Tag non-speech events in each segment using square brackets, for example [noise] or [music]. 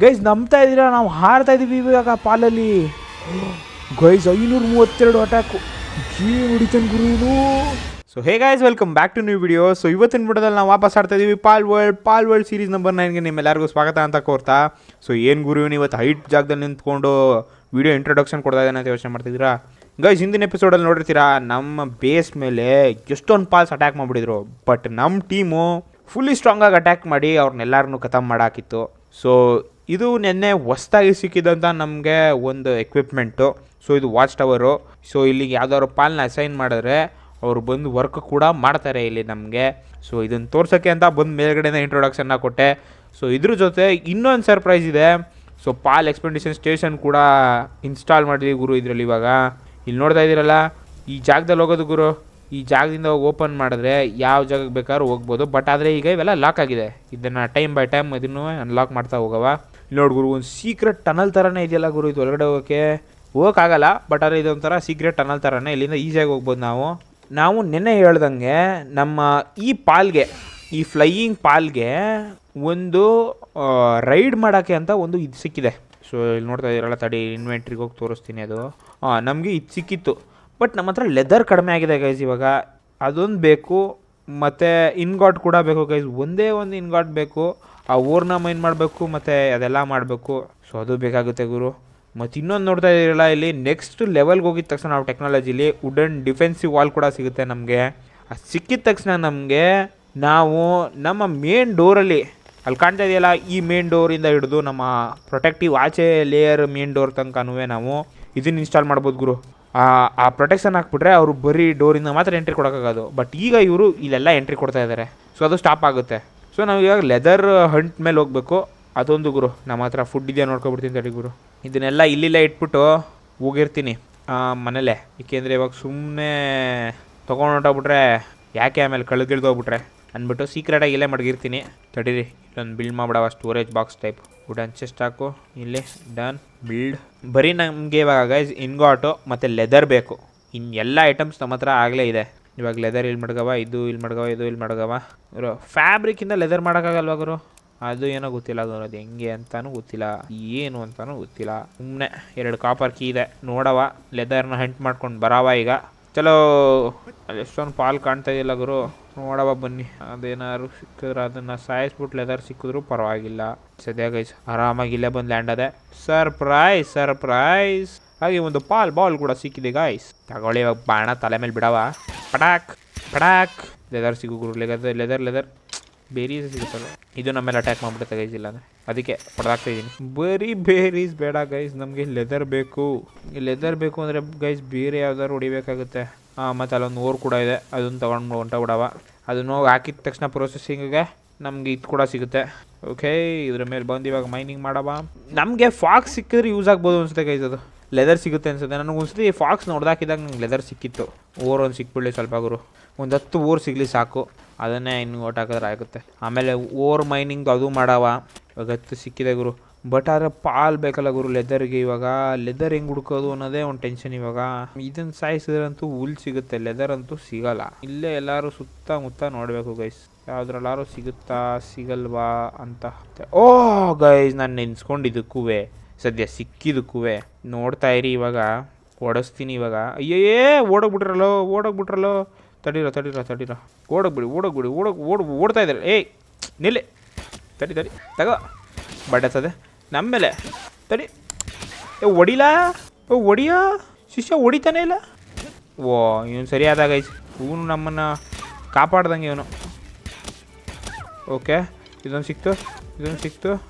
Guys ನಂಬ್ತಾ ಇದ್ದೀರಾ? ನಾವು ಹಾರ್ತಾ ಇದ್ದೀವಿ ಇವಾಗ ಪಾಲಲ್ಲಿ. ಗೈಸ್ ಐನೂರ ಮೂವತ್ತೆರಡು ಅಟ್ಯಾಕು ಜೀ ಹೊಡಿತಾನೆ ಗುರು ಇದು. So hey guys welcome back to new video so ಇವತ್ತಿನ ಬಿಡೋದಲ್ಲಿ ನಾವು ವಾಪಸ್ ಆಡ್ತಾ ಇದ್ದೀವಿ Palworld Palworld series number ನೈನ್ಗೆ ನಿಮ್ಮೆಲ್ಲರಿಗೂ ಸ್ವಾಗತ ಅಂತ ಕೋರ್ತಾ. ಸೊ ಏನು ಗುರು ಇವತ್ತು ಹೈಟ್ ಜಾಗದಲ್ಲಿ ನಿಂತ್ಕೊಂಡು ವಿಡಿಯೋ ಇಂಟ್ರೊಡಕ್ಷನ್ ಕೊಡ್ತಾ ಇದ್ದಾನೆ ಅಂತ ಯೋಚನೆ ಮಾಡ್ತಿದ್ದೀರಾ? ಗೈಸ್ ಹಿಂದಿನ ಎಪಿಸೋಡಲ್ಲಿ ನೋಡಿರ್ತೀರಾ, ನಮ್ಮ ಬೇಸ್ ಮೇಲೆ ಎಷ್ಟೊಂದು ಪಾಲ್ಸ್ ಅಟ್ಯಾಕ್ ಮಾಡಿಬಿಟ್ಟಿದ್ರು. ಬಟ್ ನಮ್ಮ ಟೀಮು ಫುಲ್ಲಿ ಸ್ಟ್ರಾಂಗಾಗಿ ಅಟ್ಯಾಕ್ ಮಾಡಿ ಅವ್ರನ್ನೆಲ್ಲರನ್ನೂ ಖತಮ್ ಮಾಡಾಕಿತ್ತು. ಸೊ ಇದು ನಿನ್ನೆ ಹೊಸ್ದಾಗಿ ಸಿಕ್ಕಿದಂಥ ನಮಗೆ ಒಂದು ಎಕ್ವಿಪ್ಮೆಂಟು ಸೊ ಇದು ವಾಚ್ ಟವರು ಸೊ ಇಲ್ಲಿಗೆ ಯಾವ್ದಾದ್ರು ಪಾಲ್ನ ಅಸೈನ್ ಮಾಡಿದ್ರೆ ಅವರು ಬಂದು ವರ್ಕ್ ಕೂಡ ಮಾಡ್ತಾರೆ ಇಲ್ಲಿ ನಮಗೆ. ಸೊ ಇದನ್ನು ತೋರ್ಸೋಕ್ಕೆ ಅಂತ ಬಂದು ಮೇಲ್ಗಡೆನೇ ಇಂಟ್ರೊಡಕ್ಷನ್ನ ಕೊಟ್ಟೆ. ಸೊ ಇದ್ರ ಜೊತೆ ಇನ್ನೊಂದು ಸರ್ಪ್ರೈಸ್ ಇದೆ. ಸೊ ಪಾಲ್ ಎಕ್ಸ್ಪೆಂಡಿಷನ್ ಸ್ಟೇಷನ್ ಕೂಡ ಇನ್ಸ್ಟಾಲ್ ಮಾಡಿದ್ವಿ ಗುರು ಇದರಲ್ಲಿ ಇವಾಗ. ಇಲ್ಲಿ ನೋಡ್ತಾ ಇದ್ದೀರಲ್ಲ ಈ ಜಾಗದಲ್ಲಿ ಹೋಗೋದು ಗುರು. ಈ ಜಾಗದಿಂದ ಓಪನ್ ಮಾಡಿದ್ರೆ ಯಾವ ಜಾಗಕ್ಕೆ ಬೇಕಾದ್ರೂ ಹೋಗ್ಬೋದು. ಬಟ್ ಆದರೆ ಈಗ ಇವೆಲ್ಲ ಲಾಕ್ ಆಗಿದೆ. ಇದನ್ನು ಟೈಮ್ ಬೈ ಟೈಮ್ ಇದನ್ನು ಅನ್ಲಾಕ್ ಮಾಡ್ತಾ ಹೋಗವ ನೋಡಿ ಗುರು, ಒಂದು ಸೀಕ್ರೆಟ್ ಟನಲ್ ಥರನೇ ಇದೆಯಲ್ಲ ಗುರು ಇದು ಒಳಗಡೆ ಹೋಗೋಕ್ಕೆ? ಹೋಗೋಕ್ಕಾಗಲ್ಲ ಬಟ್ ಆದರೆ ಇದೊಂಥರ ಸೀಕ್ರೆಟ್ ಟನಲ್ ಥರನೇ ಇಲ್ಲಿಂದ ಈಸಿಯಾಗಿ ಹೋಗ್ಬೋದು ನಾವು. ನಾವು ನಿನ್ನೆ ಹೇಳ್ದಂಗೆ ನಮ್ಮ ಈ ಪಾಲ್ಗೆ, ಈ ಫ್ಲೈಯಿಂಗ್ ಪಾಲ್ಗೆ ಒಂದು ರೈಡ್ ಮಾಡೋಕ್ಕೆ ಅಂತ ಒಂದು ಇದು ಸಿಕ್ಕಿದೆ. ಸೊ ಇಲ್ಲಿ ನೋಡ್ತಾ ಇದ್ದೀರಲ್ಲ ತಡಿ ಇನ್ವೆಂಟ್ರಿಗೆ ಹೋಗಿ ತೋರಿಸ್ತೀನಿ ಅದು. ಹಾಂ ನಮಗೆ ಇದು ಸಿಕ್ಕಿತ್ತು. ಬಟ್ ನಮ್ಮ ಹತ್ರ ಲೆದರ್ ಕಡಿಮೆ ಆಗಿದೆ ಗೈಸ್ ಇವಾಗ. ಅದೊಂದು ಬೇಕು. ಮತ್ತು ಇನ್ಗಾಟ್ ಕೂಡ ಬೇಕು ಗೈಸ್ ಒಂದೇ ಒಂದು ಇನ್ಗಾಟ್ ಬೇಕು. ಆ ಊರನ್ನ ಮೈನ್ ಮಾಡಬೇಕು, ಮತ್ತು ಅದೆಲ್ಲ ಮಾಡಬೇಕು. ಸೊ ಅದು ಬೇಕಾಗುತ್ತೆ ಗುರು. ಮತ್ತು ಇನ್ನೊಂದು ನೋಡ್ತಾ ಇದ್ದೀರಲ್ಲ ಇಲ್ಲಿ ನೆಕ್ಸ್ಟ್ ಲೆವೆಲ್ಗೆ ಹೋಗಿದ ತಕ್ಷಣ ನಾವು ಟೆಕ್ನಾಲಜಿಲಿ ವುಡನ್ ಡಿಫೆನ್ಸಿವ್ ವಾಲ್ ಕೂಡ ಸಿಗುತ್ತೆ ನಮಗೆ. ಅದು ಸಿಕ್ಕಿದ ತಕ್ಷಣ ನಮಗೆ ನಾವು ನಮ್ಮ ಮೇನ್ ಡೋರಲ್ಲಿ ಅಲ್ಲಿ ಕಾಣ್ತಾ ಇದೆಯಲ್ಲ, ಈ ಮೇನ್ ಡೋರಿಂದ ಹಿಡಿದು ನಮ್ಮ ಪ್ರೊಟೆಕ್ಟಿವ್ ಆಚೆ ಲೇಯರ್ ಮೇನ್ ಡೋರ್ ತನಕನೂ ನಾವು ಇದನ್ನ ಇನ್ಸ್ಟಾಲ್ ಮಾಡ್ಬೋದು ಗುರು. ಆ ಪ್ರೊಟೆಕ್ಷನ್ ಹಾಕ್ಬಿಟ್ರೆ ಅವರು ಬರೀ ಡೋರಿಂದ ಮಾತ್ರ ಎಂಟ್ರಿ ಕೊಡೋಕ್ಕಾಗೋದು. ಬಟ್ ಈಗ ಇವರು ಇಲ್ಲೆಲ್ಲ ಎಂಟ್ರಿ ಕೊಡ್ತಾ ಇದ್ದಾರೆ ಸೊ ಅದು ಸ್ಟಾಪ್ ಆಗುತ್ತೆ. ಸೊ ನಾವು ಇವಾಗ ಲೆದರ್ ಹಂಟ್ ಮೇಲೆ ಹೋಗಬೇಕು. ಅದೊಂದು ಗುರು, ನಮ್ಮ ಹತ್ರ ಫುಡ್ ಇದೆಯಾ ನೋಡ್ಕೊಬಿಡ್ತೀನಿ ತಡಿ ಗುರು. ಇದನ್ನೆಲ್ಲ ಇಲ್ಲಿಲ್ಲ ಇಟ್ಬಿಟ್ಟು ಹೋಗಿರ್ತೀನಿ ಮನೇಲೆ. ಏಕೆಂದರೆ ಇವಾಗ ಸುಮ್ಮನೆ ತೊಗೊಂಡು ಹೊಂಟೋಗ್ಬಿಟ್ರೆ ಯಾಕೆ ಆಮೇಲೆ ಕಳೆದಿಳ್ದೋಗ್ಬಿಟ್ರೆ ಅಂದ್ಬಿಟ್ಟು ಸೀಕ್ರೆಟಾಗಿ ಇಲ್ಲೇ ಮಡಗಿರ್ತೀನಿ. ತಡೀರಿ, ಇಲ್ಲೊಂದು build ಮಾಡ್ಬಿಡವ storage box type wooden chest ಹಾಕು. ಇಲ್ಲಿ, ಡನ್. ಬಿಲ್ಡ್ ಬರೀ ನಮಗೆ ಇವಾಗ ಗೈಸ್ ಇನ್ಗಾಟು ಮತ್ತು ಲೆದರ್ ಬೇಕು. ಇನ್ನು ಎಲ್ಲ ಐಟಮ್ಸ್ ನಮ್ಮ ಹತ್ರ ಆಗಲೇ ಇದೆ. ಇವಾಗ ಲೆದರ್ ಇಲ್ಲಿ ಮಡ್ಗವ ಇದು ಇಲ್ಲಿ ಮಡ್ಗವ ಇದು ಇಲ್ಲಿ ಮಡ್ಗವ ಇವರು ಫ್ಯಾಬ್ರಿಕ್ಕಿಂದ ಲೆದರ್ ಮಾಡೋಕ್ಕಾಗಲ್ವ ಗುರು? ಅದು ಏನೋ ಗೊತ್ತಿಲ್ಲ ಅದು ಅದು ಹೆಂಗೆ ಅಂತಲೂ ಗೊತ್ತಿಲ್ಲ. ಏನು ಅಂತಲೂ ಗೊತ್ತಿಲ್ಲ. ಸುಮ್ಮನೆ ಎರಡು ಕಾಪರ್ ಕೀ ಇದೆ. ನೋಡವ, ಲೆದರ್ನ ಹಂಟ್ ಮಾಡ್ಕೊಂಡು ಬರವ ಈಗ. ಚಲೋ ಎಷ್ಟೊಂದು ಪಾಲ್ ಕಾಣ್ತಾ ಇದೆಯಲ್ಲ ಗುರು? ನೋಡವ ಬನ್ನಿ. ಅದೇನಾದ್ರು ಸಿಕ್ಕಿದ್ರೆ ಅದನ್ನ ಸಾಯಿಸ್ಬಿಟ್ಟು ಲೆದರ್ ಸಿಕ್ಕಿದ್ರು ಪರವಾಗಿಲ್ಲ. ಸದ್ಯ ಗೈಸ್ ಆರಾಮಾಗಿ ಇಲ್ಲೇ ಬಂದು ಲ್ಯಾಂಡ್ ಅದೆ. ಸರ್ಪ್ರೈಸ್ ಸರ್ಪ್ರೈಸ್ ಹಾಗೆ ಒಂದು ಪಾಲ್ ಬಾಲ್ ಕೂಡ ಸಿಕ್ಕಿದೆ ಗಾಯ್ಸ್ ತಗೊಳ್ಳಿ ಇವಾಗ ಬಾಣ ತಲೆ ಮೇಲೆ ಬಿಡವ ಪಟಾಕ್ ಪಟಾಕ್. ಲೆದರ್ ಸಿಗು ಲೆದರ್ ಲೆದರ್ ಲೆದರ್ ಬೇರೀಸ್ ಸಿಗುತ್ತಲ್ಲ ಇದು ನಮ್ಮ ಮೇಲೆ ಅಟ್ಯಾಕ್ ಮಾಡ್ಬಿಡುತ್ತೆ ಗೈಸ್ ಇಲ್ಲ ಅಂದರೆ ಅದಕ್ಕೆ ಹೊಡೆದಾಗ್ತಾ ಇದ್ದೀನಿ. ಬರೀ ಬೇರೀಸ್ ಬೇಡ ಗೈಸ್ ನಮಗೆ ಲೆದರ್ ಬೇಕು. ಲೆದರ್ ಬೇಕು ಅಂದರೆ ಗೈಸ್ ಬೇರೆ ಯಾವ್ದಾದ್ರು ಹೊಡಿಬೇಕಾಗುತ್ತೆ. ಮತ್ತು ಅಲ್ಲೊಂದು ಓರ್ ಕೂಡ ಇದೆ. ಅದನ್ನು ತೊಗೊಂಡು ಬಿಡವ. ಅದನ್ನು ಹಾಕಿದ ತಕ್ಷಣ ಪ್ರೊಸೆಸಿಂಗಿಗೆ ನಮಗೆ ಇದು ಕೂಡ ಸಿಗುತ್ತೆ. ಓಕೆ ಇದ್ರ ಮೇಲೆ ಬಂದು ಇವಾಗ ಮೈನಿಂಗ್ ಮಾಡವ. ನಮಗೆ ಫಾಕ್ಸ್ ಸಿಕ್ಕಿದ್ರೆ ಯೂಸ್ ಆಗ್ಬೋದು ಅನ್ಸುತ್ತೆ ಗೈಸ್ ಅದು. ಲೆದರ್ ಸಿಗುತ್ತೆ ಅನ್ಸುತ್ತೆ. ನನಗೆ ಒಂದ್ಸತಿ ಫಾಕ್ಸ್ ನೋಡ್ದಾಕಿದಾಗ ನಂಗೆ ಲೆದರ್ ಸಿಕ್ಕಿತ್ತು. ಓರ್ ಒಂದು ಸಿಕ್ಬಿಡ್ಲಿ ಸ್ವಲ್ಪ ಗುರು. ಒಂದು ಹತ್ತು ಓರ್ ಸಿಗಲಿ ಸಾಕು. ಅದನ್ನೇ ಇನ್ನು ಓಟ್ ಹಾಕಿದ್ರೆ ಆಗುತ್ತೆ. ಆಮೇಲೆ ಓರ್ ಮೈನಿಂಗ್ ಅದು ಮಾಡವ. ಇವಾಗ ಹತ್ತು ಸಿಕ್ಕಿದೆ ಗುರು. ಬಟ್ ಆದರೆ ಪಾಲ್ ಬೇಕಲ್ಲ ಗುರು ಲೆದರ್ಗೆ ಇವಾಗ. ಲೆದರ್ ಹೆಂಗೆ ಹುಡ್ಕೋದು ಅನ್ನೋದೇ ಒಂದು ಟೆನ್ಷನ್ ಇವಾಗ. ಇದನ್ನು ಸಾಯಿಸಿದ್ರಂತೂ ಹುಲ್ ಸಿಗುತ್ತೆ ಲೆದರ್ ಅಂತೂ ಸಿಗಲ್ಲ. ಇಲ್ಲೇ ಎಲ್ಲರೂ ಸುತ್ತಮುತ್ತ ನೋಡಬೇಕು ಗೈಸ್ ಯಾವ್ದ್ರಲ್ಲಾರು ಸಿಗುತ್ತಾ, ಸಿಗಲ್ವಾ ಅಂತ. ಓ ಗೈಸ್ ನಾನು ನೆನ್ಸ್ಕೊಂಡಿದ್ದಕ್ಕೂ ಸದ್ಯ ಸಿಕ್ಕಿದ್ದಕ್ಕೂ ನೋಡ್ತಾ ಇರಿ ಇವಾಗ. ಓಡಿಸ್ತೀನಿ ಇವಾಗ. ಅಯ್ಯೇ ಓಡೋಗ್ಬಿಟ್ರಲ್ಲೋ ಓಡೋಗ್ಬಿಟ್ರಲ್ಲೋ. ತಡೀರ ತಡೀರ ತಡೀರ. ಓಡೋಗ್ಬಿಡಿ ಓಡೋಗ್ಬಿಡಿ, ಓಡೋಗ್, ಓಡ್, ಓಡ್ತಾ ಇದ್ದಾರೆ. ಏಯ್, ನಿಲ್ಲಿ. ತಡಿ ತಡಿ. ತಗೋ. ಬಡ್ಡತ್ತದೆ ನಮ್ಮ ಮೇಲೆ ತಡಿ ಹೊಡಿಲಾ ಓ ಹೊಡಿಯೋ ಶಿಷ್ಯ ಹೊಡಿತಾನೆ ಇಲ್ಲ? ಓ, ಇವನು ಸರಿಯಾದಾಗ ಗೈಸ್ ಇವನು ನಮ್ಮನ್ನು ಕಾಪಾಡ್ದಂಗೆ ಇವನು. ಓಕೆ ಇದೊಂದು ಸಿಕ್ತು. ಇದೊಂದು ಸಿಕ್ತು.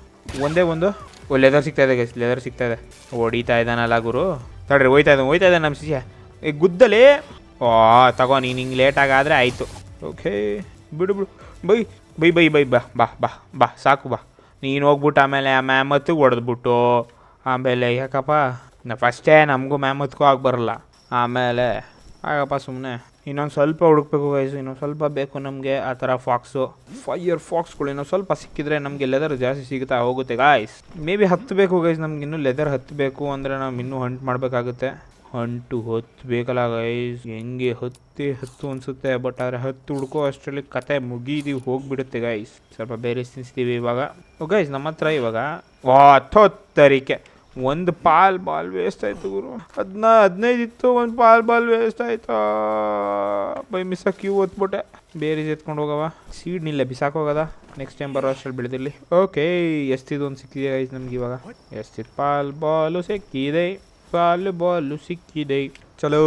ಒಂದೇ ಒಂದು. ಓ ಲೆದರ್ ಸಿಗ್ತಾ ಇದೆ ಗೈಸ್ ಲೆದರ್ ಸಿಗ್ತಾ ಇದೆ. ಹೊಡಿತಾ ಇದ್ದಾನಲ್ಲ ಗುರು. ತಡ್ರಿ, ಹೋಯ್ತಾ ಇದ್ದಾನೆ ಹೋಯ್ತಾ ಇದ್ದಾನೆ ನಮ್ಮ ಶಿಷ್ಯ. ಏ, ಗುದ್ದಲಿ? ಓ, ತಗೋ, ನೀನು ಹಿಂಗೆ ಲೇಟಾಗಾದರೆ ಆಯಿತು. ಓಕೆ ಬಿಡು ಬಿಡು. ಬೈ ಬೈ ಬೈ ಬೈ, ಬಾ ಬಾ ಬಾ ಬಾ, ಸಾಕು, ಬಾ. ನೀನು ಹೋಗ್ಬಿಟ್ಟು ಆಮೇಲೆ ಆ ಮ್ಯಾಮತ್ತಿಗೆ ಹೊಡೆದ್ಬಿಟ್ಟು ಆಮೇಲೆ, ಯಾಕಪ್ಪ? ನಾ ಫಸ್ಟೇ ನಮಗೂ ಮ್ಯಾಮತ್ಗೂ ಆಗಿ ಬರಲ್ಲ. ಆಮೇಲೆ ಆಗಪ್ಪ ಸುಮ್ಮನೆ ಇನ್ನೊಂದು ಸ್ವಲ್ಪ ಹುಡುಕ್ಬೇಕು ವಯಸ್ಸು ಇನ್ನೊಂದು ಸ್ವಲ್ಪ ಬೇಕು ನಮಗೆ ಆ ಥರ ಫಾಕ್ಸು ಫೈಯರ್ ಫಾಕ್ಸ್ಗಳು ಇನ್ನೊಂದು ಸ್ವಲ್ಪ ಸಿಕ್ಕಿದ್ರೆ ನಮಗೆ ಲೆದರ್ ಜಾಸ್ತಿ ಸಿಗುತ್ತಾ? ಹೋಗುತ್ತೆ ಗಾಯ್ಸ್ ಮೇ ಬಿ ಹತ್ತು ಬೇಕು ಗೈಸ್ ನಮ್ಗೆ ಇನ್ನೂ ಲೆದರ್ ಹತ್ತಬೇಕು ಅಂದರೆ ನಾವು ಇನ್ನೂ ಹಂಟ್ ಮಾಡಬೇಕಾಗುತ್ತೆ. ಅಂಟು ಹತ್ತು ಬೇಕಲ್ಲ ಗೈಸ್ ಹೆಂಗೆ ಹತ್ತಿ ಹತ್ತು ಅನ್ಸುತ್ತೆ ಬಟ್ ಆದರೆ ಹತ್ತು ಹುಡ್ಕೋ ಅಷ್ಟರಲ್ಲಿ ಕತೆ ಮುಗೀದೀವಿ ಹೋಗ್ಬಿಡುತ್ತೆ ಗೈಸ್ ಸ್ವಲ್ಪ ಬೇರೆ ತಿನ್ಸ್ತೀವಿ ಇವಾಗ. ಗೈಸ್ ನಮ್ಮ ಹತ್ರ ಇವಾಗ ವಾ ತರಿಕೆ ಒಂದು ಪಾಲ್ ಬಾಲ್ ವೇಸ್ಟ್ ಆಯ್ತು ಗುರು. ಅದನ್ನ ಹದಿನೈದು ಇತ್ತು, ಒಂದು ಪಾಲ್ ಬಾಲ್ ವೇಸ್ಟ್ ಆಯ್ತಾ? ಬೈ ಮಿಸ್ ಕ್ಯೂ ಹೊತ್ಬಿಟ್ಟೆ ಬೇರೆ ಎತ್ಕೊಂಡು ಹೋಗವ. ಸೀಡ್ ನಿಲ್ಲ, ಬಿಸಾಕ್ ಹೋಗದ. ನೆಕ್ಸ್ಟ್ ಟೈಮ್ ಬರೋ ಅಷ್ಟ್ರಲ್ಲಿ ಬೆಳೆದಿರಲಿ. ಓಕೆ ಎಷ್ಟಿದು ಒಂದು ಸಿಕ್ಕಿದೆ ಗೈಸ್ ನಮ್ಗೆ ಇವಾಗ. ಎಷ್ಟಿತ್ತು ಪಾಲ್ ಬಾಲು ಸಿಕ್ಕಿದೆ. ಪಾಲ್ ಬಾಲು ಸಿಕ್ಕಿದೆ. ಚಲೋ.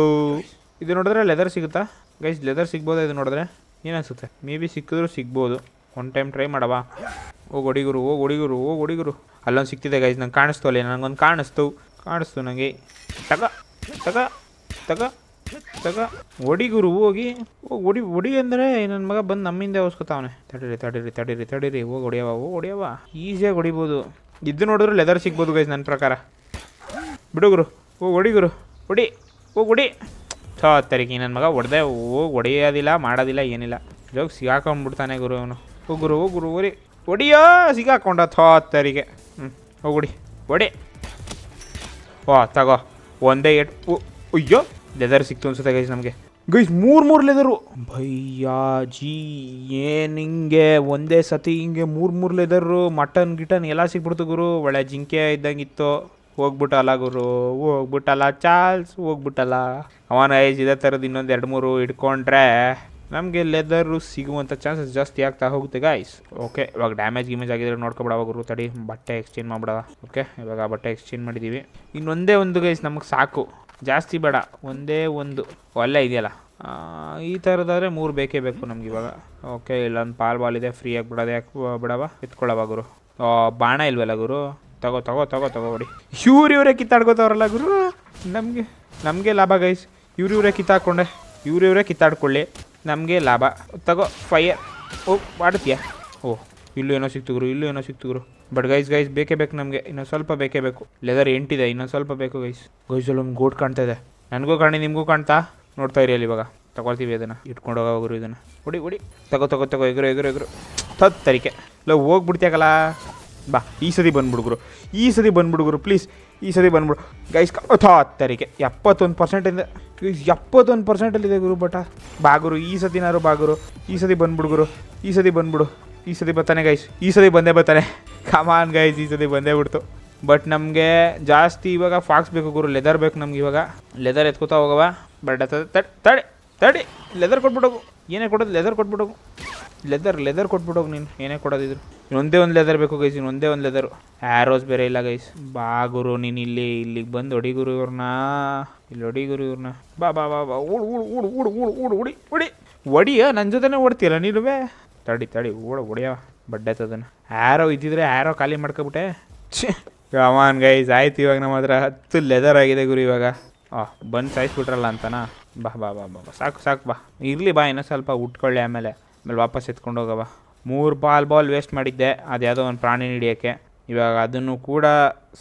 ಇದು ನೋಡಿದ್ರೆ ಲೆದರ್ ಸಿಗುತ್ತಾ? ಗೈಸ್ ಲೆದರ್ ಸಿಗ್ಬೋದಾ ಇದು ನೋಡಿದ್ರೆ? ಏನಿಸುತ್ತೆ ಮೇ ಬಿ ಸಿಕ್ಕಿದ್ರು ಸಿಗ್ಬೋದು. ಒನ್ ಟೈಮ್ ಟ್ರೈ ಮಾಡವ. ಓ ಹೊಡಿಗುರು ಓ ಹುಡುಗರು ಓ ಹುಡುಗರು. ಅಲ್ಲೊಂದು ಸಿಕ್ತಿದೆ ಗೈಸ್ ನಂಗೆ ಕಾಣಿಸ್ತು ಅಲ್ಲಿ ನನಗೊಂದು ಕಾಣಿಸ್ತು. ಕಾಣಿಸ್ತು ನನಗೆ ತಗ ತಗ ತಗ ತಗ. ಹೊಡಿಗುರು ಹೋಗಿ ಓ ಒಡಿ ಹೊಡಿ ಅಂದರೆ ನನ್ನ ಮಗ ಬಂದು ನಮ್ಮಿಂದ ಹೊಸ್ಕೊತಾವನೆ. ತಡೀರಿ ತಡೀರಿ ತಡೀರಿ ತಡೀರಿ. ಹೋಗಿ ಹೊಡಿಯವ ಹೋಗಿ ಹೊಡಿಯವ. ಈಸಿಯಾಗಿ ಹೊಡಿಬೋದು. ಇದು ನೋಡಿದ್ರೆ ಲೆದರ್ ಸಿಗ್ಬೋದು ಗೈಸ್ ನನ್ನ ಪ್ರಕಾರ. ಬಿಡುಗುರು ಹೋಗಿ ಹೊಡಿಗುರು ಹೊಡಿ ಹೋಗಿ ಹೊಡಿ. ಸೊ ತರಿಗೆ ನನ್ನ ಮಗ ಹೊಡೆದೆ ಹೋಗಿ ಹೊಡೆಯೋದಿಲ್ಲ ಮಾಡೋದಿಲ್ಲ ಏನಿಲ್ಲ. ಜೋಗ ಸಿಗಾಕೊಂಡ್ಬಿಡ್ತಾನೆ ಗುರು ಅವನು. ಹೋಗುರು ಗುರು ಹೊರಿ ಹೊಡಿಯೋ ಸಿಗಾಕೊಂಡ ಥೋ ತರಿಗೆ. ಹ್ಞೂ ಹೋಗುಡಿ ಹೊಡಿ ಓ ತಗೋ ಒಂದೇ ಎಟ್ ಓ ಅಯ್ಯೋ ಲೆದರ್ ಸಿಕ್ತು ಅನ್ಸುತ್ತೆ ಗೈಸ್ ನಮಗೆ. ಗೈಸ್ ಮೂರು ಮೂರು ಲೆದರು ಭಯ್ಯಾ ಜೀ ಏನು ಹಿಂಗೆ ಒಂದೇ ಸತಿ ಹಿಂಗೆ ಮೂರು ಮೂರು ಲೆದರು ಮಟನ್ ಗಿಟನ್ ಎಲ್ಲ ಸಿಕ್ಬಿಡ್ತು ಗುರು. ಒಳ್ಳೆ ಜಿಂಕೆ ಇದ್ದಂಗಿತ್ತು ಹೋಗ್ಬಿಟ್ಟಲ್ಲ ಗುರು, ಹೋಗ್ಬಿಟ್ಟಲ್ಲ ಚಾಲ್ಸ್ ಹೋಗ್ಬಿಟ್ಟಲ್ಲ. ಅವನ ಐಸ್ ಇದೇ ಥರದ್ದು ಇನ್ನೊಂದು ಎರಡು ಮೂರು ಇಟ್ಕೊಂಡ್ರೆ ನಮಗೆ ಲೆದರು ಸಿಗುವಂಥ ಚಾನ್ಸಸ್ ಜಾಸ್ತಿ ಆಗ್ತಾ ಹೋಗುತ್ತೆ ಗಾಯ್ಸ್ ಓಕೆ ಇವಾಗ ಡ್ಯಾಮೇಜ್ ಗಿಮೇಜ್ ಆಗಿದ್ರೆ ನೋಡ್ಕೊಬಿಡವ ಗುರು, ತಡಿ. ಬಟ್ಟೆ ಎಕ್ಸ್ಚೇಂಜ್ ಮಾಡ್ಬಿಡವ. ಓಕೆ ಇವಾಗ ಬಟ್ಟೆ ಎಕ್ಸ್ಚೇಂಜ್ ಮಾಡಿದ್ದೀವಿ ಇನ್ನೊಂದೇ ಒಂದು ಗೈಸ್ ನಮಗೆ ಸಾಕು. ಜಾಸ್ತಿ ಬೇಡ, ಒಂದೇ ಒಂದು. ಒಲ್ಲೆ ಇದೆಯಲ್ಲ? ಈ ಥರದಾದರೆ ಮೂರು ಬೇಕೇ ಬೇಕು ನಮ್ಗೆ ಇವಾಗ. ಓಕೆ ಇಲ್ಲೊಂದು ಪಾಲ್ ಬಾಲ್ ಇದೆ ಫ್ರೀಯಾಗಿ ಬಿಡೋದು ಯಾಕೆ ಬಿಡವ ಎತ್ಕೊಳ್ಳವ ಗುರು ಬಾಣ ಇಲ್ವಲ್ಲ ಗುರು? ತಗೋ ತಗೋ ತಗೋ ತಗೋ ಬಿಡಿ ಇವ್ರು ಇವರೇ ಕಿತ್ತಾಡ್ಕೋತಾವ್ರಲ್ಲ ಗುರು. ನಮಗೆ ನಮಗೆ ಲಾಭ ಗೈಸ್ ಇವ್ರು ಇವರೇ ಕಿತ್ತಾಕೊಂಡೆ ಇವ್ರು ಇವರೇ ಕಿತ್ತಾಡ್ಕೊಳ್ಳಿ. ನಮಗೆ ಲಾಭ. ತಗೋ ಫೈಯರ್ ಓ ಮಾಡ್ತೀಯಾ ಓ, ಇಲ್ಲೂ ಏನೋ ಸಿಕ್ತು ಗುರು, ಇಲ್ಲೂ ಏನೋ ಸಿಕ್ತು ಗುರು. ಬಟ್ ಗೈಸ್ ಗೈಸ್ ಬೇಕೇ ಬೇಕು ನಮಗೆ. ಇನ್ನೊಂದು ಸ್ವಲ್ಪ ಬೇಕೇ ಬೇಕು. ಲೆದರ್ ಎಂಟಿದೆ, ಇನ್ನೊಂದು ಸ್ವಲ್ಪ ಬೇಕು ಗೈಸ್ ಗೈಸಲ್ಲಿ ಒಂದು ಗೋಟ್ ಕಾಣ್ತಾ ಇದೆ. ನನಗೂ ಕಾಣಿ, ನಿಮಗೂ ಕಾಣ್ತಾ? ನೋಡ್ತಾ ಇರಿ ಅಲ್ಲಿ ಇವಾಗ. ತಗೊಳ್ತೀವಿ ಅದನ್ನು. ಇಟ್ಕೊಂಡು ಹೋಗೋ ಗುರು ಇದನ್ನು. ಹೊಡಿ ಹೊಡಿ. ತಗೋ ತಗೋ ತಗೋ, ಎಗರು ಎಗರು ಎಗರು. ತತ್ ತರಿಕೆ. ಇಲ್ಲ ಹೋಗ್ಬಿಡ್ತೀಯಕಲ್ಲ? ಬಾ ಈ ಸತಿ ಬಂದ್ಬಿಡುಗರು ಈ ಸತಿ ಬಂದ್ಬಿಡುಗರು ಪ್ಲೀಸ್ ಈ ಸತಿ ಬಂದ್ಬಿಡು ಗೈಸ್ ತರಿಕೆ ಎಪ್ಪತ್ತೊಂದು ಪರ್ಸೆಂಟಿಂದ ಎಪ್ಪತ್ತೊಂದು ಪರ್ಸೆಂಟಲ್ಲಿದೆ ಗುರು ಬಟ ಬಾಗುರು ಈ ಸತಿನಾರು ಬಾಗುರು ಈ ಸತಿ ಬಂದ್ಬಿಡುಗರು ಈ ಸತಿ ಬಂದ್ಬಿಡು ಈ ಸತಿ ಬರ್ತಾನೆ ಗೈಸ್ ಈ ಸತಿ ಬಂದೇ ಬರ್ತಾನೆ ಕಮಾನ್ ಗೈಸ್ ಈ ಸತಿ ಬಂದೇ ಬಿಡ್ತು ಬಟ್ ನಮಗೆ ಜಾಸ್ತಿ ಇವಾಗ ಫಾಕ್ಸ್ ಬೇಕು ಗುರು ಲೆದರ್ ಬೇಕು ನಮ್ಗೆ ಇವಾಗ ಲೆದರ್ ಎತ್ಕೋತಾ ಹೋಗವ ಬಟ್ ತಡಿ ತಡಿ ಲೆದರ್ ಕೊಟ್ಬಿಡೋಗು ಏನೇ ಕೊಡೋದು ಲೆದರ್ ಕೊಟ್ಬಿಡೋಗು. ಲೆದರ್ ಲೆದರ್ ಕೊಟ್ಬಿಡೋಗು ನೀನು. ಏನೇ ಕೊಡೋದಿದ್ರು. ಇನ್ನೊಂದೇ ಒಂದು ಲೆದರ್ ಬೇಕು ಗೈಸ್ ಒಂದೇ ಒಂದು ಲೆದರು ಆ್ಯರೋಸ್ ಬೇರೆ ಇಲ್ಲ ಗೈಸ್ ಬಾ ಗುರು, ನೀನು ಇಲ್ಲಿ, ಇಲ್ಲಿಗೆ ಬಂದು ಹೊಡಿಗುರು ಇವ್ರನ್ನ ಇಲ್ಲಿ ಹೊಡಿಗುರು ಇವ್ರನ್ನ ಬಾ ಬಾ ಬಾ ಬಾ. ಊಡು ಊಡು ಊಡು ಊಡು ಊಡು ಊಡು ಉಡಿ ಉಡಿ ಒಡಿಯ ನನ್ನ ಜೊತೆನೇ ಓಡ್ತೀರ ನೀನುವೇ? ತಡಿ ತಡಿ. ಓಡ, ಹೊಡಿಯವ. ಬಡ್ಡೆತದನ್ನು ಆ್ಯರೋ ಇದ್ದಿದ್ರೆ ಆ್ಯರೋ ಖಾಲಿ ಮಾಡ್ಕೊಬಿಟ್ಟೆ. ಕಮಾನ್ ಗೈಸ್ ಆಯ್ತು ಇವಾಗ ನಮ್ಮ ಹತ್ರ ಹತ್ತು ಲೆದರ್ ಆಗಿದೆ ಗುರು ಇವಾಗ. ಆ, ಬಂದು ಸಾಯಿಸ್ಬಿಟ್ರಲ್ಲ ಅಂತನಾ? ಬಾ ಬಾ ಬಾ ಬಾ ಬಾ. ಸಾಕು ಸಾಕು, ಬಾ. ಇರಲಿ ಬಾ ಇನ್ನೂ ಸ್ವಲ್ಪ ಉಟ್ಕೊಳ್ಳಿ ಆಮೇಲೆ. ಆಮೇಲೆ ವಾಪಸ್ ಎತ್ಕೊಂಡು ಹೋಗವ ಮೂರು ಬಾಲ್ ಬಾಲ್ ವೇಸ್ಟ್ ಮಾಡಿದ್ದೆ. ಅದ್ಯಾವುದೋ ಒಂದು ಪ್ರಾಣಿ ಹಿಡಿಯೋಕ್ಕೆ. ಇವಾಗ ಅದನ್ನು ಕೂಡ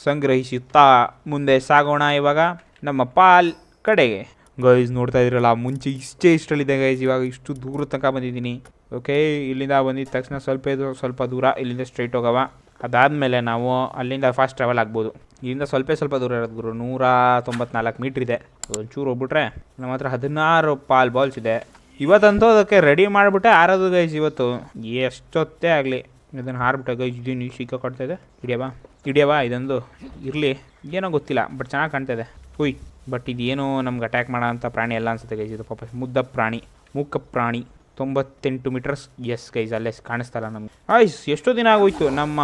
ಸಂಗ್ರಹಿಸುತ್ತಾ ಮುಂದೆ ಸಾಗೋಣ ಇವಾಗ ನಮ್ಮ ಪಾಲ್ ಕಡೆಗೆ. ಗೈಸ್ ನೋಡ್ತಾ ಇದ್ರಲ್ಲ, ಮುಂಚೆ ಇಷ್ಟೇ ಇಷ್ಟರಲ್ಲಿದೆ ಗೈಸ್ ಇವಾಗ ಇಷ್ಟು ದೂರ ತನಕ ಬಂದಿದ್ದೀನಿ. ಓಕೆ ಇಲ್ಲಿಂದ ಬಂದಿದ್ದ ತಕ್ಷಣ ಸ್ವಲ್ಪ ಇದು ಸ್ವಲ್ಪ ದೂರ, ಇಲ್ಲಿಂದ ಸ್ಟ್ರೈಟ್ ಹೋಗವ ಅದಾದಮೇಲೆ ನಾವು ಅಲ್ಲಿಂದ ಫಾಸ್ಟ್ ಟ್ರಾವೆಲ್ ಆಗ್ಬೋದು. ಇಲ್ಲಿಂದ ಸ್ವಲ್ಪ ಸ್ವಲ್ಪ ದೂರ ಇರೋದು ಗುರು. ನೂರ ತೊಂಬತ್ನಾಲ್ಕು ಮೀಟ್ರ್ ಇದೆ. ಒಂಚೂರು ಹೋಗ್ಬಿಟ್ರೆ ನಮ್ಮ ಹತ್ರ ಹದಿನಾರು ಪಾಲ್ ಬಾಲ್ಸ್ ಇದೆ. ಇವತ್ತಂತೂ ಅದಕ್ಕೆ ರೆಡಿ ಮಾಡಿಬಿಟ್ಟೆ ಆರೋದು ಗೈಸ್ ಇವತ್ತು. ಎಷ್ಟೊತ್ತೇ ಆಗಲಿ. ಇದನ್ನು ಹಾರ್ಬಿಟ್ಟೆ ಗೈಸ್ ಇದು ನೀವು ಸಿಕ್ಕ ಕೊಡ್ತಾ ಇದೆ? ಹಿಡಿಯವಾ? ಹಿಡಿಯವಾ? ಇದೊಂದು ಇರಲಿ. ಏನೋ ಗೊತ್ತಿಲ್ಲ ಬಟ್ ಚೆನ್ನಾಗಿ ಕಾಣ್ತಾ ಇದೆ. ಹುಯ್ ಬಟ್ ಇದೇನು ನಮ್ಗೆ ಅಟ್ಯಾಕ್ ಮಾಡೋ ಅಂಥ ಪ್ರಾಣಿ ಎಲ್ಲ ಅನ್ಸುತ್ತೆ ಗೈಸ್ ಇದು ಪಾಪ ಮುದ್ದ ಪ್ರಾಣಿ. ಮೂಕ ಪ್ರಾಣಿ. ತೊಂಬತ್ತೆಂಟು ಮೀಟರ್ಸ್ ಎಸ್ ಗೈಸ್ ಅಲ್ಲೇ ಕಾಣಿಸ್ತಲ್ಲ ನಮಗೆ. ಆಯ್ಸ್ ಎಷ್ಟೋ ದಿನ ಆಗೋಯ್ತು. ನಮ್ಮ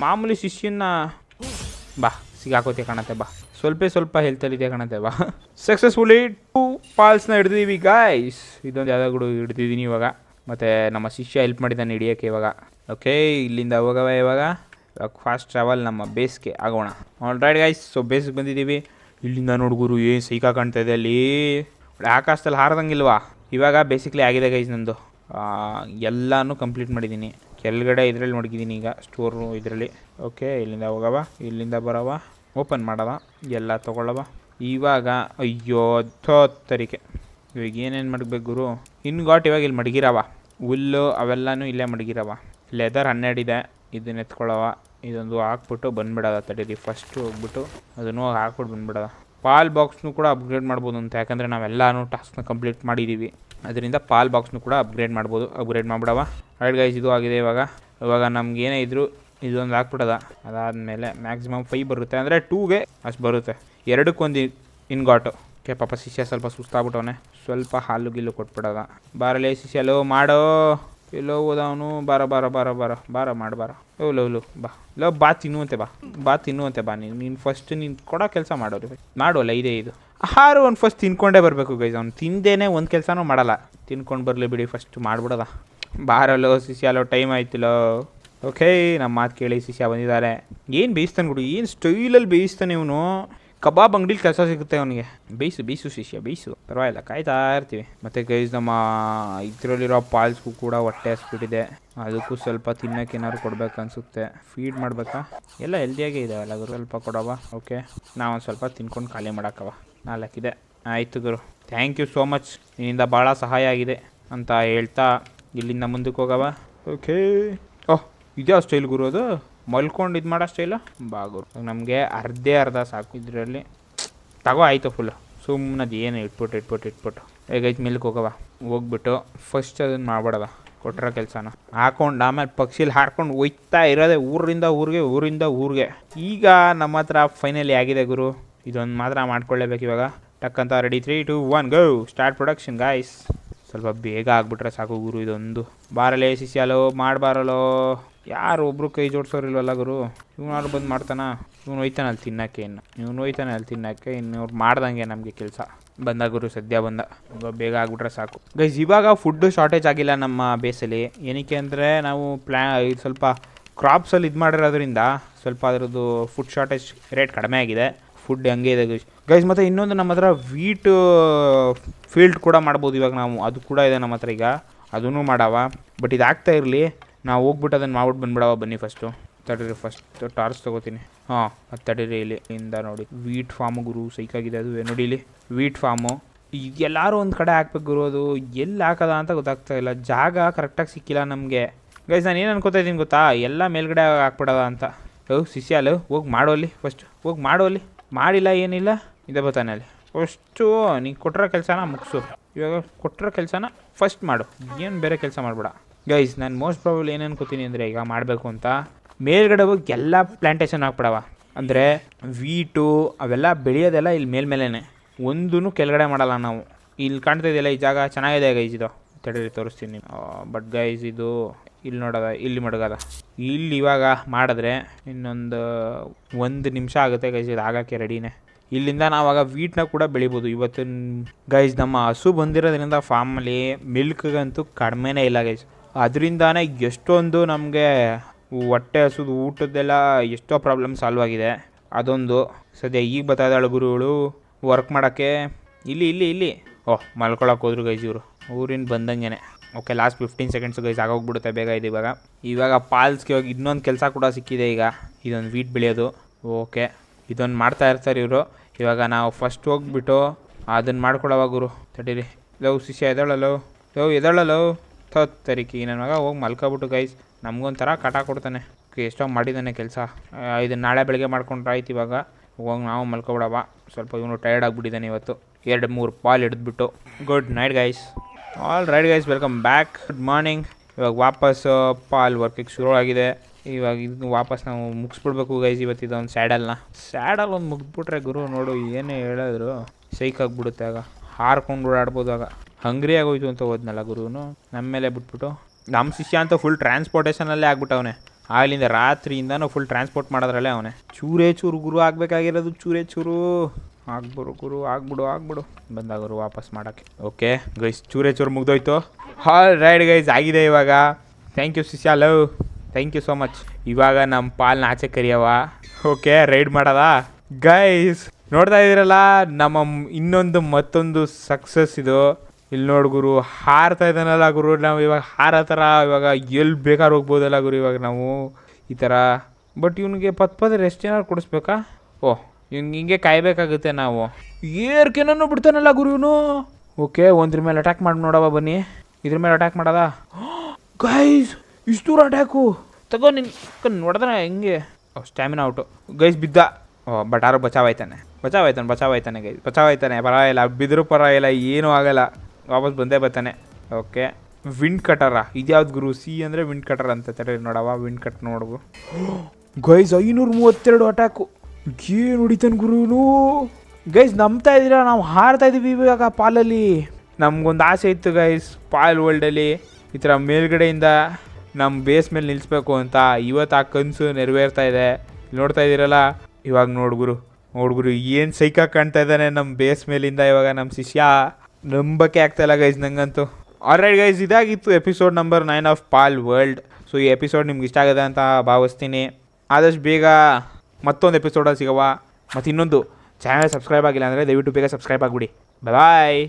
ಮಾಮೂಲಿ ಶಿಷ್ಯನ ಬಾ, ಸಿಗಾಕೋತೆ ಕಾಣತ್ತೆ, ಬಾ. ಸ್ವಲ್ಪ ಸ್ವಲ್ಪ ಹೆಲ್ತಲ್ಲಿದೆ ಕಾಣತ್ತೆ, ಬಾ. ಸಕ್ಸಸ್ಫುಲಿ ಟೂ ಪಾಲ್ಸ್ನ ಹಿಡ್ದಿದ್ದೀವಿ ಗಾಯ್ಸ್ ಇದೊಂದು ಯಾವ್ದಾದ್ರು ಹಿಡ್ದಿದ್ದೀನಿ ಇವಾಗ. ಮತ್ತು ನಮ್ಮ ಶಿಷ್ಯ ಹೆಲ್ಪ್ ಮಾಡಿದ್ದಾನೆ ಹಿಡಿಯೋಕೆ ಇವಾಗ. ಓಕೆ ಇಲ್ಲಿಂದ ಹೋಗವ ಇವಾಗ. ಫಾಸ್ಟ್ ಟ್ರಾವೆಲ್ ನಮ್ಮ ಬೇಸ್ಗೆ ಆಗೋಣ. ಆಲ್ ರೈಟ್ ಗೈಸ್ ಸೊ ಬೇಸ್ಗೆ ಬಂದಿದ್ದೀವಿ. ಇಲ್ಲಿಂದ ನೋಡ್ಗುರು ಏನು ಸೈಕಾ ಕಾಣ್ತಾ ಇದೆ ಅಲ್ಲಿ. ಆಕಾಶದಲ್ಲಿ ಹಾರದಂಗಿಲ್ವಾ? ಇವಾಗ ಬೇಸಿಕ್ಲಿ ಆಗಿದೆ ಗೈಸ್ ನಂದು. ಎಲ್ಲನೂ ಕಂಪ್ಲೀಟ್ ಮಾಡಿದ್ದೀನಿ ಕೆಳಗಡೆ ಇದರಲ್ಲಿ ಮಡಗಿದ್ದೀನಿ ಈಗ ಸ್ಟೋರ್ ಇದರಲ್ಲಿ. ಓಕೆ ಇಲ್ಲಿಂದ ಹೋಗವ ಇಲ್ಲಿಂದ ಬರವ ಓಪನ್ ಮಾಡವ ಎಲ್ಲ ತೊಗೊಳವ ಇವಾಗ, ಅಯ್ಯೋ ತರಿಕೆ ಇವಾಗ ಏನೇನು ಮಡಗಬೇಕು ಗುರು? ಇನ್ನು ಗಾಟ್ ಇವಾಗ ಇಲ್ಲಿ ಮಡಗಿರವ ಹುಲ್ಲು ಅವೆಲ್ಲನೂ ಇಲ್ಲೇ ಮಡಗಿರವ ಲೆದರ್ ಹನ್ನೆರಡಿದೆ ಇದನ್ನ ಎತ್ಕೊಳ್ಳವ ಇದೊಂದು ಹಾಕ್ಬಿಟ್ಟು ಬಂದ್ಬಿಡೋದ ತಡೀರಿ. ಫಸ್ಟು ಹೋಗ್ಬಿಟ್ಟು ಅದನ್ನು ಹಾಕ್ಬಿಟ್ಟು ಬಂದ್ಬಿಡೋದ. ಪಾಲ್ ಬಾಕ್ಸ್ನು ಕೂಡ ಅಪ್ಗ್ರೇಡ್ ಮಾಡ್ಬೋದು ಅಂತ. ಯಾಕಂದರೆ ನಾವೆಲ್ಲನೂ ಟಾಸ್ಕ್ನ ಕಂಪ್ಲೀಟ್ ಮಾಡಿದ್ದೀವಿ ಅದರಿಂದ ಪಾಲ್ ಬಾಕ್ಸ್ನು ಕೂಡ ಅಪ್ಗ್ರೇಡ್ ಮಾಡ್ಬೋದು, ಅಪ್ಗ್ರೇಡ್ ಮಾಡ್ಬಿಡವ. ರೈಟ್ ಗೈಸ್, ಇದು ಆಗಿದೆ ಇವಾಗ. ಇವಾಗ ನಮ್ಗೆ ಏನೇ ಇದ್ದರೂ ಇದೊಂದು ಹಾಕ್ಬಿಡದ ಅದಾದಮೇಲೆ ಮ್ಯಾಕ್ಸಿಮಮ್ ಫೈ ಬರುತ್ತೆ. ಅಂದರೆ ಟೂಗೆ ಅಷ್ಟು ಬರುತ್ತೆ. ಎರಡಕ್ಕೊಂದು ಇನ್ಗಾಟು. ಓಕೆ, ಪಾಪ ಶಿಷ್ಯ ಸ್ವಲ್ಪ ಸುಸ್ತಾಗ್ಬಿಟ್ಟವನೆ. ಸ್ವಲ್ಪ ಹಾಲು ಗಿಲ್ಲು ಕೊಟ್ಬಿಡೋದ. ಬಾರಲೇ ಶಿಷ್ಯ ಮಾಡೋ. ಎಲ್ಲೋ ಹೋದವನು ಬಾರ ಬಾರ ಬಾರ ಬಾರ ಬಾರ ಮಾಡ, ಬಾರ. ಲವ್ ಲೋ ಬಾ. ಲೋ ಬಾ ತಿನ್ನುವಂತೆ ಬಾ. ಬಾ ತಿನ್ನುವಂತೆ ಬಾ ನೀನು. ನೀನು ಫಸ್ಟ್ ನೀನು ಕೊಡೋ ಕೆಲಸ ಮಾಡೋರು ಮಾಡೋಲ್ಲ, ಇದೇ ಇದು. ಆಹಾರ ಒಂದು ಫಸ್ಟ್ ತಿನ್ಕೊಂಡೇ ಬರಬೇಕು ಗೈಸ್ ಅವ್ನು ತಿಂದೇನೆ ಒಂದು ಕೆಲಸನೂ ಮಾಡಲ್ಲ. ತಿನ್ಕೊಂಡು ಬರಲಿ ಬಿಡಿ ಫಸ್ಟ್ ಮಾಡ್ಬಿಡೋದ. ಬಾರಲ್ಲೋ ಅಲ್ಲೋ ಟೈಮ್ ಆಯ್ತಿಲ್ಲೋ ಓಕೆ ನಮ್ಮ ಮಾತು ಕೇಳಿ ಸಿಸಿಯ ಬಂದಿದ್ದಾರೆ. ಏನು ಬೇಯಿಸ್ತಾನೆ ಬಿಡು, ಏನು ಸ್ಟೈಲಲ್ಲಿ ಬೇಯಿಸ್ತಾನೆ ಇವನು? ಕಬಾಬ್ ಅಂಗಡಿಲಿ ಕೆಲಸ ಸಿಗುತ್ತೆ ಅವನಿಗೆ. ಬೇಯಿಸು ಬೇಯಿಸು ಶಿಷ್ಯ ಬೇಯಿಸು. ಪರವಾಗಿಲ್ಲ ಕಾಯ್ತಾ ಇರ್ತೀವಿ. ಮತ್ತೆ ಗೈಸ್ ನಮ್ಮ ಇದರಲ್ಲಿರೋ ಪಾಲ್ಸ್ಗೂ ಕೂಡ ಹೊಟ್ಟೆ ಹಸ್ಬಿಟ್ಟಿದೆ. ಅದಕ್ಕೂ ಸ್ವಲ್ಪ ತಿನ್ನಕ್ಕೆ ಏನಾದ್ರು ಕೊಡ್ಬೇಕು ಅನ್ಸುತ್ತೆ. ಫೀಡ್ ಮಾಡಬೇಕಾ? ಎಲ್ಲ ಹೆಲ್ದಿಯಾಗಿ ಇದೆ ಅಲ್ಲ ಗುರು? ಸ್ವಲ್ಪ ಕೊಡವ ಓಕೆ ನಾವೊಂದು ಸ್ವಲ್ಪ ತಿನ್ಕೊಂಡು ಖಾಲಿ ಮಾಡೋಕ್ಕವ ನಾಲ್ಕಿದೆ. ಆಯಿತು ಗುರು. ಥ್ಯಾಂಕ್ ಯು ಸೋ ಮಚ್ ನಿನ್ನಿಂದ ಭಾಳ ಸಹಾಯ ಆಗಿದೆ ಅಂತ ಹೇಳ್ತಾ ಇಲ್ಲಿಂದ ಮುಂದಕ್ಕೆ ಹೋಗವ ಓಕೆ ಓಹ್ ಇದೆಯಾ ಸ್ಟೈಲ್ ಗುರು ಅದು? ಮಲ್ಕೊಂಡು ಇದು ಮಾಡೋಷ್ಟೇ ಇಲ್ಲ? ಬಾ ಗುರು. ನಮಗೆ ಅರ್ಧೇ ಅರ್ಧ ಸಾಕು ಇದರಲ್ಲಿ. ತಗೋ ಆಯಿತು ಫುಲ್ಲು ಸುಮ್ಮನೆ ಅದು ಏನು ಇಟ್ಬಿಟ್ಟು ಇಟ್ಬಿಟ್ಟು ಇಟ್ಬಿಟ್ಟು ಐದು ಮಿಲ್ಕ್ ಹೋಗವ. ಹೋಗ್ಬಿಟ್ಟು ಫಸ್ಟ್ ಅದನ್ನು ಮಾಡ್ಬಾರ್ದ ಕೊಟ್ಟಿರೋ ಕೆಲಸನ. ಹಾಕೊಂಡು ಆಮೇಲೆ ಪಕ್ಷಿಲಿ ಹಾರ್ಕೊಂಡು ಒಯ್ತಾ ಇರೋದೆ ಊರಿಂದ ಊರಿಗೆ ಊರಿಂದ ಊರಿಗೆ. ಈಗ ನಮ್ಮ ಹತ್ರ ಫೈನಲಿ ಆಗಿದೆ ಗುರು. ಇದೊಂದು ಮಾತ್ರ ಮಾಡ್ಕೊಳ್ಳೇಬೇಕು ಇವಾಗ. ಟಕ್ಕಂತ ready three two one go start production guys ಸ್ವಲ್ಪ ಬೇಗ ಆಗ್ಬಿಟ್ರೆ ಸಾಕು ಗುರು ಇದೊಂದು. ಬಾರಲೇ ಸಿಸಿಯಲೋ ಮಾಡಬಾರಲೋ. ಯಾರು ಒಬ್ರು ಕೈ ಜೋಡ್ಸೋರಿಲ್ವಲ್ಲ ಗುರು? ಇವನಾರು ಬಂದು ಮಾಡ್ತಾನ. ಇವನು ಹೋಯ್ತಾನೆ ಅಲ್ಲಿ ತಿನ್ನಕ್ಕೆ ಇನ್ನು. ಇವನು ಹೋಯ್ತಾನೆ ಅಲ್ಲಿ ತಿನ್ನಕ್ಕೆ ಇನ್ನು ಅವ್ರು ಮಾಡ್ದಂಗೆ ನಮಗೆ ಕೆಲಸ. ಬಂದ ಗುರು, ಸದ್ಯ ಬಂದ. ಇವಾಗ ಬೇಗ ಆಗ್ಬಿಟ್ರೆ ಸಾಕು. ಗೈಸ್ ಇವಾಗ ಫುಡ್ಡು ಶಾರ್ಟೇಜ್ ಆಗಿಲ್ಲ ನಮ್ಮ ಬೇಸಲ್ಲಿ. ಏನಕ್ಕೆ ಅಂದರೆ ನಾವು ಪ್ಲ್ಯಾ ಇದು ಸ್ವಲ್ಪ ಕ್ರಾಪ್ಸಲ್ಲಿ ಇದು ಮಾಡಿರೋದ್ರಿಂದ ಸ್ವಲ್ಪ ಅದರದ್ದು ಫುಡ್ ಶಾರ್ಟೇಜ್ ರೇಟ್ ಕಡಿಮೆ ಆಗಿದೆ. ಫುಡ್ ಹಂಗೆ ಇದೆ ಗೈಸ್ ಗೈಸ್ ಮತ್ತು ಇನ್ನೊಂದು ನಮ್ಮ ಹತ್ರ ವೀಟ್ ಫೀಲ್ಡ್ ಕೂಡ ಮಾಡ್ಬೋದು ಇವಾಗ ನಾವು. ಅದು ಕೂಡ ಇದೆ ನಮ್ಮ ಹತ್ರ ಈಗ. ಅದನ್ನು ಮಾಡವ. ಬಟ್ ಇದು ಆಗ್ತಾ ಇರಲಿ. ನಾವು ಹೋಗ್ಬಿಟ್ಟು ಅದನ್ನು ಮಾಡ್ಬಿಟ್ಟು ಬಂದ್ಬಿಡವ ಬನ್ನಿ ಫಸ್ಟು ತಡೀರಿ ಫಸ್ಟ್ ಟಾರ್ಚ್ ತೊಗೋತೀನಿ. ಹಾಂ ತಡೀರಿ ಇಲ್ಲಿ, ಇಂದ ನೋಡಿ. ವೀಟ್ ಫಾರ್ಮು ಗುರು ಸೈಕಾಗಿದೆ ಅದು. ನೋಡಿ ಇಲ್ಲಿ. ವೀಟ್ ಫಾರ್ಮು ಎಲ್ಲರೂ ಒಂದು ಕಡೆ ಹಾಕ್ಬೇಕು ಗುರು ಅದು. ಎಲ್ಲಿ ಹಾಕದ ಅಂತ ಗೊತ್ತಾಗ್ತಾ ಇಲ್ಲ. ಜಾಗ ಕರೆಕ್ಟಾಗಿ ಸಿಕ್ಕಿಲ್ಲ ನಮಗೆ. ಗೈಸ್ ನಾನು ಏನು ಅನ್ಕೋತಾ ಇದ್ದೀನಿ ಗೊತ್ತಾ? ಎಲ್ಲ ಮೇಲ್ಗಡೆ ಹಾಕ್ಬಿಡೋದ ಅಂತ. ಹೋಗಿ ಅಲ್ಲ ಹೋಗಿ ಮಾಡೋಲಿ ಫಸ್ಟ್ ಹೋಗಿ ಮಾಡೋಲಿ ಮಾಡಿಲ್ಲ, ಏನಿಲ್ಲ. ಇದೆ ಬರ್ತಾನೆ ಅಲ್ಲಿ. ಫಸ್ಟು ನೀನು ಕೊಟ್ಟಿರೋ ಕೆಲಸನ ಮುಗಿಸು. ಇವಾಗ ಕೊಟ್ಟಿರೋ ಕೆಲಸನ ಫಸ್ಟ್ ಮಾಡು. ಏನು ಬೇರೆ ಕೆಲಸ ಮಾಡಬೇಡ. ಗೈಸ್ ನಾನು ಮೋಸ್ಟ್ ಪ್ರಾಬಲ್ ಏನು ಅನ್ಕೋತೀನಿ ಅಂದರೆ ಈಗ ಮಾಡಬೇಕು ಅಂತ ಮೇಲ್ಗಡೆ ಹೋಗಿ ಎಲ್ಲ ಪ್ಲ್ಯಾಂಟೇಷನ್ ಹಾಕ್ಬಿಡವ. ಅಂದರೆ ವೀಟು ಅವೆಲ್ಲ ಬೆಳೆಯೋದೆಲ್ಲ ಇಲ್ಲಿ ಮೇಲ್ಮೇಲೇ ಒಂದೂ ಕೆಳಗಡೆ ಮಾಡಲ್ಲ ನಾವು. ಇಲ್ಲಿ ಕಾಣ್ತಾ ಇದೆಯಲ್ಲ, ಈ ಜಾಗ ಚೆನ್ನಾಗಿದೆ ಗೈಸ್ ಇದು. ತಡೀರಿ, ತೋರಿಸ್ತೀನಿ. ಬಟ್ ಗೈಸ್ ಇದು ಇಲ್ಲಿ ನೋಡೋದ, ಇಲ್ಲಿ ಮಡಗದ. ಇಲ್ಲಿ ಇವಾಗ ಮಾಡಿದ್ರೆ ಇನ್ನೊಂದು ಒಂದು ನಿಮಿಷ ಆಗುತ್ತೆ ಗೈಸ್ ಇದು ಆಗೋಕ್ಕೆ ರೆಡಿನೇ ಇಲ್ಲಿಂದ ನಾವಾಗ ವೀಟ್ನ ಕೂಡ ಬೆಳಿಬೋದು. ಇವತ್ತಿನ ಗೈಸ್ ನಮ್ಮ ಹಸು ಬಂದಿರೋದ್ರಿಂದ ಫಾರ್ಮಲ್ಲಿ ಮಿಲ್ಕ್ಗಂತೂ ಕಡಿಮೆನೇ ಇಲ್ಲ ಗೈಸ್ ಅದರಿಂದಾನೇ ಎಷ್ಟೊಂದು ನಮಗೆ ಹೊಟ್ಟೆ ಹಸುದು, ಊಟದ್ದೆಲ್ಲ ಎಷ್ಟೋ ಪ್ರಾಬ್ಲಮ್ ಸಾಲ್ವ್ ಆಗಿದೆ. ಅದೊಂದು. ಸದ್ಯ ಈಗ ಬರ್ತಾ ಇದ್ದಾಳೆ ಗುರುಗಳು ವರ್ಕ್ ಮಾಡೋಕ್ಕೆ. ಇಲ್ಲಿ ಇಲ್ಲಿ ಇಲ್ಲಿ. ಓಹ್ ಮಲ್ಕೊಳಕ್ಕೆ ಹೋದ್ರು ಗೈಸ್ ಇವರು. ಊರಿಂದ ಬಂದಂಗೆ okay last fifteen seconds guys ಆಗೋಗ್ಬಿಡುತ್ತೆ ಬೇಗ ಇದು ಇವಾಗ. ಇವಾಗ ಪಾಲ್ಸ್ಗೆ ಹೋಗಿ ಇನ್ನೊಂದು ಕೆಲಸ ಕೂಡ ಸಿಕ್ಕಿದೆ ಈಗ. ಇದೊಂದು ವೀಟ್ ಬೆಳೆಯೋದು. ಓಕೆ ಇದೊಂದು ಮಾಡ್ತಾ ಇರ್ತಾರೆ ಇವರು. ಇವಾಗ ನಾವು ಫಸ್ಟ್ ಹೋಗ್ಬಿಟ್ಟು ಅದನ್ನು ಮಾಡ್ಕೊಳವ ಗುರು. ತಡೀರಿ. ಲವ್, ಶಿಷ್ಯ ಎದಳಲೋ ಲವ್ ಎದಳಲ್ಲೋ ತರಿಕಿ ನನ್ನ ಮಗ? ಹೋಗಿ ಮಲ್ಕೊಬಿಟ್ಟು ಗೈಸ್ ನಮಗೊಂಥರ ಕಟ ಕೊಡ್ತಾನೆ. ಎಷ್ಟೋ ಮಾಡಿದ್ದಾನೆ ಕೆಲಸ. ಇದು ನಾಳೆ ಬೆಳಗ್ಗೆ ಮಾಡ್ಕೊಂಡ್ರೆ ಆಯ್ತು ಇವಾಗ. ಹೋಗಿ ನಾವು ಮಲ್ಕೊಬಿಡವ. ಸ್ವಲ್ಪ ಇವನು ಟೈರ್ಡ್ ಆಗಿಬಿಟ್ಟಿದ್ದಾನೆ ಇವತ್ತು. ಎರಡು ಮೂರು pal ಹಿಡಿದ್ಬಿಟ್ಟು. Good night guys all right guys welcome back good morning ಇವಾಗ ವಾಪಸ್ ಪಾಲ್ ವರ್ಕಿಗೆ ಶುರು ಆಗಿದೆ ಇವಾಗ ಇದು ವಾಪಸ್ ನಾವು ಮುಗಿಸ್ಬಿಡ್ಬೇಕು ಗೈಸ್ ಇವತ್ತು ಇದೊಂದು ಸ್ಯಾಡಲ್ನ ಸ್ಯಾಡಲ್ ಒಂದು ಮುಗಿದ್ಬಿಟ್ರೆ ಗುರು, ನೋಡು, ಏನೇ ಹೇಳಿದ್ರು ಸೈಕ್ ಆಗಿಬಿಡುತ್ತೆ ಆಗ. ಹಾರ್ಕೊಂಡು ಓಡಾಡ್ಬೋದು ಆಗ. ಹಂಗ್ರಿ ಆಗೋಯ್ತು ಅಂತ ಹೋದ್ನಲ್ಲ ಗುರುನು. ನಮ್ಮ ಮೇಲೆ ಬಿಟ್ಬಿಟ್ಟು. ನಮ್ಮ ಶಿಷ್ಯ ಅಂತ ಫುಲ್ ಟ್ರಾನ್ಸ್ಪೋರ್ಟೇಷನಲ್ಲೇ ಆಗ್ಬಿಟ್ಟವನೆ ಆಗಲಿಂದ ರಾತ್ರಿಯಿಂದನೂ ಫುಲ್ ಟ್ರಾನ್ಸ್ಪೋರ್ಟ್ ಮಾಡೋದ್ರಲ್ಲೇ ಅವನೇ. ಚೂರೇ ಚೂರು ಗುರು ಆಗಬೇಕಾಗಿರೋದು ಚೂರೇ ಚೂರು ಆಗ್ಬಿಡು ಗುರು, ಆಗ್ಬಿಡು ಆಗ್ಬಿಡು. ಬಂದ ಗುರು ವಾಪಸ್ ಮಾಡೋಕ್ಕೆ. ಓಕೆ ಗೈಸ್ ಚೂರೇ ಚೂರು ಮುಗ್ದೋಯ್ತು. ಹಾಲ್ ರೈಡ್ ಗೈಸ್ ಆಗಿದೆ ಇವಾಗ. ಥ್ಯಾಂಕ್ ಯು ಶಿಷ್ಯ love thank you so much ಇವಾಗ ನಮ್ಮ ಪಾಲ್ನ ಆಚೆ ಕರಿಯವ ಓಕೆ ರೈಡ್ ಮಾಡೋದಾ? ಗೈಸ್ ನೋಡ್ತಾ ಇದ್ದೀರಲ್ಲ, ನಮ್ಮ ಇನ್ನೊಂದು ಮತ್ತೊಂದು ಸಕ್ಸಸ್ ಇದು. ಇಲ್ಲಿ ನೋಡು ಗುರು, ಹಾರ್ತಾ ಇದ್ದಾನಲ್ಲ ಗುರು, ನಾವು ಇವಾಗ ಹಾರ ಇವಾಗ ಎಲ್ಲಿ ಬೇಕಾದ್ರೆ ಹೋಗ್ಬೋದಲ್ಲ ಗುರು ಇವಾಗ ನಾವು. ಈ ಥರ. ಬಟ್ ಇವನಿಗೆ ಪತ್ ಪದ ರೆಸ್ಟ್ ಏನಾದ್ರು ಕೊಡಿಸ್ಬೇಕಾ? ಓಹ್ ಇವ್ನಿಗೆ ಹಿಂಗೆ ಕಾಯಬೇಕಾಗುತ್ತೆ ನಾವು. ಏರ್ಕೆನೂ ಬಿಡ್ತಾನಲ್ಲ ಗುರು ಓಕೆ, ಒಂದ್ರ ಮೇಲೆ ಅಟ್ಯಾಕ್ ಮಾಡಿ ನೋಡವ ಬನ್ನಿ. ಇದ್ರ ಮೇಲೆ ಅಟ್ಯಾಕ್ ಮಾಡೋದಾ? ಗೈಸ್ ಇಷ್ಟು ದೂರ ಅಟ್ಯಾಕು ತಗೋ ನಿನ್ ನೋಡಿದ್ರೆ ಹೆಂಗೆ? ಸ್ಟ್ಯಾಮಿನಾ ಔಟು ಗೈಸ್ ಬಿದ್ದ. ಓ ಬಟ್ ಬಚಾವ್ ಬಚಾವಾಯ್ತಾನೆ ಬಚಾವ್ ಆಯ್ತಾನೆ ಬಚಾವ್ ಆಯ್ತಾನೆ ಗೈಸ್ ಬಚಾವ್ ಆಯ್ತಾನೆ ಪರವಾಗಿಲ್ಲ ಬಿದ್ರು ಪರವಾಗಿಲ್ಲ ಏನೂ ಆಗಲ್ಲ. ವಾಪಸ್ ಬಂದೇ ಬರ್ತಾನೆ. ಓಕೆ. ವಿಂಡ್ ಕಟರ ಇದ್ಯಾವ್ದು ಗುರು? ಸಿ ಅಂದರೆ ವಿಂಡ್ ಕಟರ್ ಅಂತ ತಡೆ ನೋಡವ ವಿಂಡ್ ಕಟ್ ನೋಡು ಗೈಸ್ [gasps] ಐನೂರ ಮೂವತ್ತೆರಡು ಅಟ್ಯಾಕು ಏನು ಹೊಡಿತಾನೆ ಗುರುನು ಗೈಸ್ ನಂಬ್ತಾ ಇದ್ದೀರಾ? ನಾವು ಹಾರ್ತಾ ಇದ್ದೀವಿ ಇವಾಗ ಪಾಲಲ್ಲಿ. ನಮ್ಗೊಂದು ಆಸೆ ಇತ್ತು ಗೈಸ್ ಪಾಲ್ ವರ್ಲ್ಡಲ್ಲಿ ಈ ಥರ ಮೇಲ್ಗಡೆಯಿಂದ ನಮ್ಮ ಬೇಸ್ ಮೇಲೆ ನಿಲ್ಲಿಸ್ಬೇಕು ಅಂತ ಇವತ್ತು ಆ ಕನಸು ನೆರವೇರ್ತಾ ಇದೆ. ನೋಡ್ತಾ ಇದ್ದೀರಲ್ಲ? ಇವಾಗ ನೋಡ್ಗುರು ನೋಡ್ಗುರು ಏನು ಸೈಕಾ ಕಾಣ್ತಾ ಇದ್ದಾನೆ ನಮ್ಮ ಬೇಸ್ ಮೇಲಿಂದ ಇವಾಗ ನಮ್ಮ ಶಿಷ್ಯ? ನಂಬಕ್ಕೆ ಆಗ್ತಾ ಇಲ್ಲ ಗೈಸ್ ನಂಗಂತೂ. ಆಲ್ರೈಟ್ ಗೈಸ್ ಇದಾಗಿತ್ತು episode number nine of Palworld so ಈ ಎಪಿಸೋಡ್ ನಿಮ್ಗೆ ಇಷ್ಟ ಆಗಿದೆ ಅಂತ ಭಾವಿಸ್ತೀನಿ. ಆದಷ್ಟು ಬೇಗ ಮತ್ತೊಂದು ಎಪಿಸೋಡಲ್ಲಿ ಸಿಗವ. ಮತ್ತು ಇನ್ನೊಂದು ಚಾನಲ್ ಸಬ್ಸ್ಕ್ರೈಬ್ ಆಗಿಲ್ಲ ಅಂದರೆ ದಯವಿಟ್ಟು ಬೇಗ ಸಬ್ಸ್ಕ್ರೈಬ್ ಆಗಿಬಿಡಿ. ಬಾಯ್